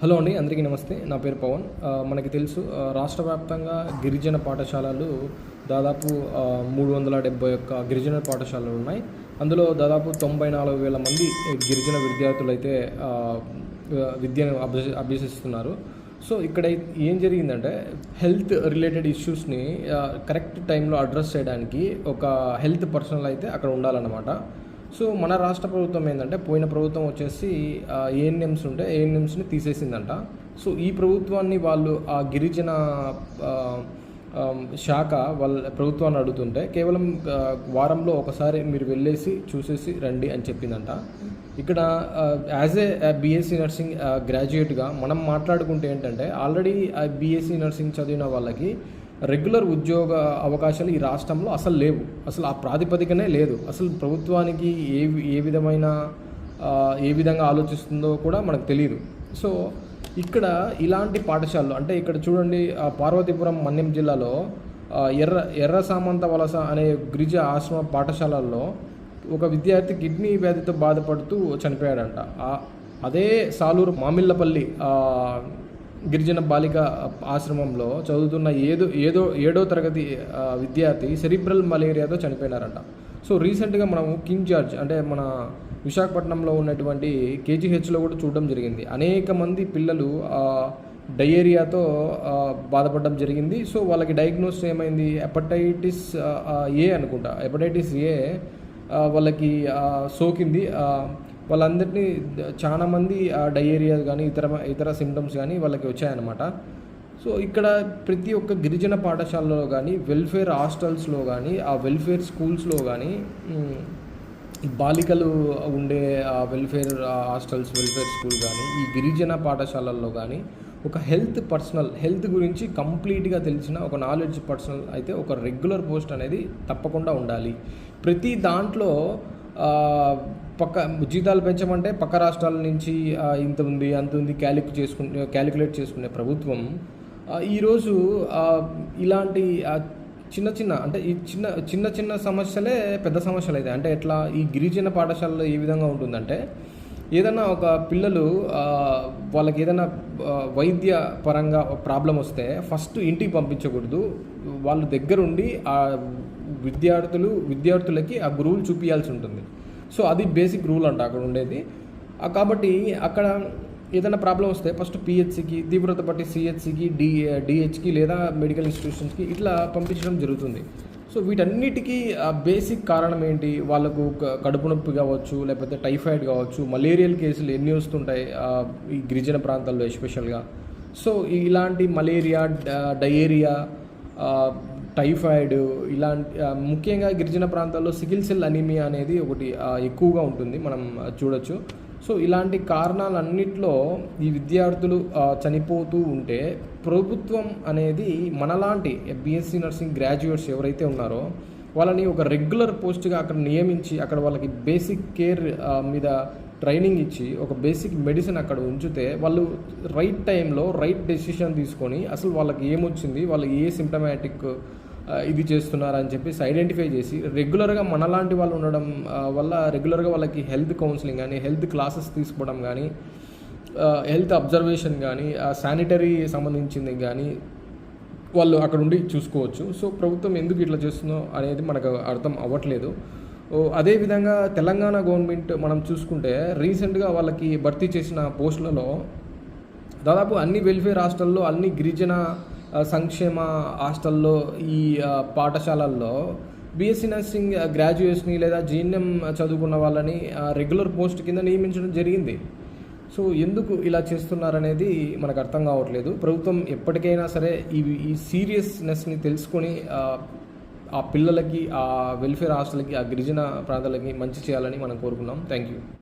Hello అండి అందరికీ నమస్తే. నా పేరు పవన్. మనకి తెలుసు రాష్ట్ర వ్యాప్తంగా గిరిజన పాఠశాలలు దాదాపు మూడు వందల డెబ్బై ఒక్క గిరిజన పాఠశాలలు ఉన్నాయి. అందులో దాదాపు తొంభై నాలుగు వేల మంది గిరిజన విద్యార్థులు అయితే విద్యను అభ్యసి అభ్యసిస్తున్నారు. సో ఇక్కడ ఏం జరిగిందంటే హెల్త్ రిలేటెడ్ ఇష్యూస్ని కరెక్ట్ టైంలో అడ్రస్ చేయడానికి ఒక హెల్త్ పర్సనల్ అయితే అక్కడ ఉండాలన్నమాట. సో మన రాష్ట్ర ప్రభుత్వం ఏంటంటే పోయిన ప్రభుత్వం వచ్చేసి ఏఎన్ఎంస్ ఉంటే ఏఎన్ఎంస్ని తీసేసిందంట. సో ఈ ప్రభుత్వాన్ని వాళ్ళు ఆ గిరిజన శాఖ వాళ్ళ ప్రభుత్వాన్ని అడుగుతుంటే కేవలం వారంలో ఒకసారి మీరు వెళ్ళేసి చూసేసి రండి అని చెప్పిందంట. ఇక్కడ యాజ్ ఏ బీఎస్సీ నర్సింగ్ గ్రాడ్యుయేట్గా మనం మాట్లాడుకుంటే ఏంటంటే ఆల్రెడీ బీఎస్సీ నర్సింగ్ చదివిన వాళ్ళకి రెగ్యులర్ ఉద్యోగ అవకాశాలు ఈ రాష్ట్రంలో అసలు లేవు. అసలు ఆ ప్రాతిపదికనే లేదు. అసలు ప్రభుత్వానికి ఏ ఏ విధమైన ఏ విధంగా ఆలోచిస్తుందో కూడా మనకు తెలియదు సో ఇక్కడ ఇలాంటి పాఠశాలలు అంటే ఇక్కడ చూడండి పార్వతీపురం మన్యం జిల్లాలో ఎర్ర ఎర్ర సామంత వలస అనే గిరిజ ఆశ్రమ పాఠశాలల్లో ఒక విద్యార్థి కిడ్నీ వ్యాధితో బాధపడుతూ చనిపోయాడంట. అదే సాలూరు మామిళ్ళపల్లి గిరిజన బాలిక ఆశ్రమంలో చదువుతున్న ఏదో ఏదో ఏడో తరగతి విద్యార్థి సెరిబ్రల్ మలేరియాతో చనిపోయినారంట. సో రీసెంట్గా మనము కింగ్ జార్జ్ అంటే మన విశాఖపట్నంలో ఉన్నటువంటి కేజీహెచ్లో కూడా చూడడం జరిగింది. అనేక మంది పిల్లలు డయేరియాతో బాధపడడం జరిగింది. సో వాళ్ళకి డయాగ్నోస్ ఏమైంది? హెపటైటిస్ ఏ అనుకుంటా. హెపటైటిస్ ఏ వాళ్ళకి సోకింది. వాళ్ళందరినీ చాలామంది ఆ డయేరియా కానీ ఇతర ఇతర సిమ్టమ్స్ కానీ వాళ్ళకి వచ్చాయన్నమాట. సో ఇక్కడ ప్రతి ఒక్క గిరిజన పాఠశాలలో కానీ వెల్ఫేర్ హాస్టల్స్లో కానీ ఆ వెల్ఫేర్ స్కూల్స్లో కానీ బాలికలు ఉండే ఆ వెల్ఫేర్ హాస్టల్స్ వెల్ఫేర్ స్కూల్ కానీ ఈ గిరిజన పాఠశాలల్లో కానీ ఒక హెల్త్ పర్సనల్ హెల్త్ గురించి కంప్లీట్గా తెలిసిన ఒక నాలెడ్జ్ పర్సనల్ అయితే ఒక రెగ్యులర్ పోస్ట్ అనేది తప్పకుండా ఉండాలి. ప్రతి దాంట్లో పక్క జీతాలు పెంచమంటే పక్క రాష్ట్రాల నుంచి ఇంత ఉంది అంత ఉంది క్యాలిక్యు చేసుకునే క్యాలిక్యులేట్ చేసుకునే ప్రభుత్వం. ఈరోజు ఇలాంటి చిన్న చిన్న అంటే ఈ చిన్న చిన్న చిన్న సమస్యలే పెద్ద సమస్యలు అయితే. అంటే ఎట్లా ఈ గిరిజన పాఠశాలలో ఏ విధంగా ఉంటుందంటే ఏదైనా ఒక పిల్లలు వాళ్ళకి ఏదైనా వైద్య పరంగా ప్రాబ్లం వస్తే ఫస్ట్ ఇంటికి పంపించకూడదు. వాళ్ళు దగ్గరుండి ఆ విద్యార్థులు విద్యార్థులకి ఆ గురువులు చూపించాల్సి ఉంటుంది. సో అది బేసిక్ రూల్ అంట అక్కడ ఉండేది. కాబట్టి అక్కడ ఏదైనా ప్రాబ్లం వస్తే ఫస్ట్ పిహెచ్సికి తీవ్రత బట్టి సిహెచ్సికి డి డిహెచ్కి లేదా మెడికల్ ఇన్స్టిట్యూషన్స్కి ఇట్లా పంపించడం జరుగుతుంది. సో వీటన్నిటికీ బేసిక్ కారణం ఏంటి? వాళ్ళకు కడుపు నొప్పి కావచ్చు లేకపోతే టైఫాయిడ్ కావచ్చు మలేరియల్ కేసులు ఎన్ని వస్తుంటాయి ఈ గిరిజన ప్రాంతాల్లో ఎస్పెషల్గా సో ఇలాంటి మలేరియా డయేరియా టైఫాయిడ్ ఇలాంటి ముఖ్యంగా గిరిజన ప్రాంతాల్లో సికిల్ సెల్ అనీమియా అనేది ఒకటి ఎక్కువగా ఉంటుంది మనం చూడొచ్చు. సో ఇలాంటి కారణాలన్నింటిలో ఈ విద్యార్థులు చనిపోతూ ఉంటే ప్రభుత్వం అనేది మనలాంటి బీఎస్సీ నర్సింగ్ గ్రాడ్యుయేట్స్ ఎవరైతే ఉన్నారో వాళ్ళని ఒక రెగ్యులర్ పోస్ట్గా అక్కడ నియమించి అక్కడ వాళ్ళకి బేసిక్ కేర్ మీద ట్రైనింగ్ ఇచ్చి ఒక బేసిక్ మెడిసిన్ అక్కడ ఉంచితే వాళ్ళు రైట్ టైంలో రైట్ డెసిషన్ తీసుకొని అసలు వాళ్ళకి ఏమొచ్చింది వాళ్ళు ఏ సిమ్టమాటిక్ ఇది చేస్తున్నారని చెప్పేసి ఐడెంటిఫై చేసి రెగ్యులర్గా మనలాంటి వాళ్ళు ఉండడం వల్ల రెగ్యులర్గా వాళ్ళకి హెల్త్ కౌన్సిలింగ్ కానీ హెల్త్ క్లాసెస్ తీసుకోవడం కానీ హెల్త్ అబ్జర్వేషన్ కానీ శానిటరీ సంబంధించింది కానీ వాళ్ళు అక్కడ ఉండి చూసుకోవచ్చు. సో ప్రభుత్వం ఎందుకు ఇట్లా చేస్తుందో అనేది మనకు అర్థం అవ్వట్లేదు. అదేవిధంగా తెలంగాణ గవర్నమెంట్ మనం చూసుకుంటే రీసెంట్గా వాళ్ళకి భర్తీ చేసిన పోస్టులలో దాదాపు అన్ని వెల్ఫేర్ హాస్టల్లో అన్ని గిరిజన సంక్షేమ హాస్టల్లో ఈ పాఠశాలల్లో బీఎస్సీ నర్సింగ్ గ్రాడ్యుయేట్స్ని లేదా జీఎన్ఎం చదువుకున్న వాళ్ళని రెగ్యులర్ పోస్ట్ కింద నియమించడం జరిగింది. సో ఎందుకు ఇలా చేస్తున్నారనేది మనకు అర్థం కావట్లేదు. ప్రభుత్వం ఎప్పటికైనా సరే ఈ ఈ సీరియస్నెస్ని తెలుసుకొని ఆ, ఆ పిల్లలకి ఆ వెల్ఫేర్ హాస్టల్కి ఆ గిరిజన ప్రాంతాలకి మంచి చేయాలని మనం కోరుకున్నాం. Thank you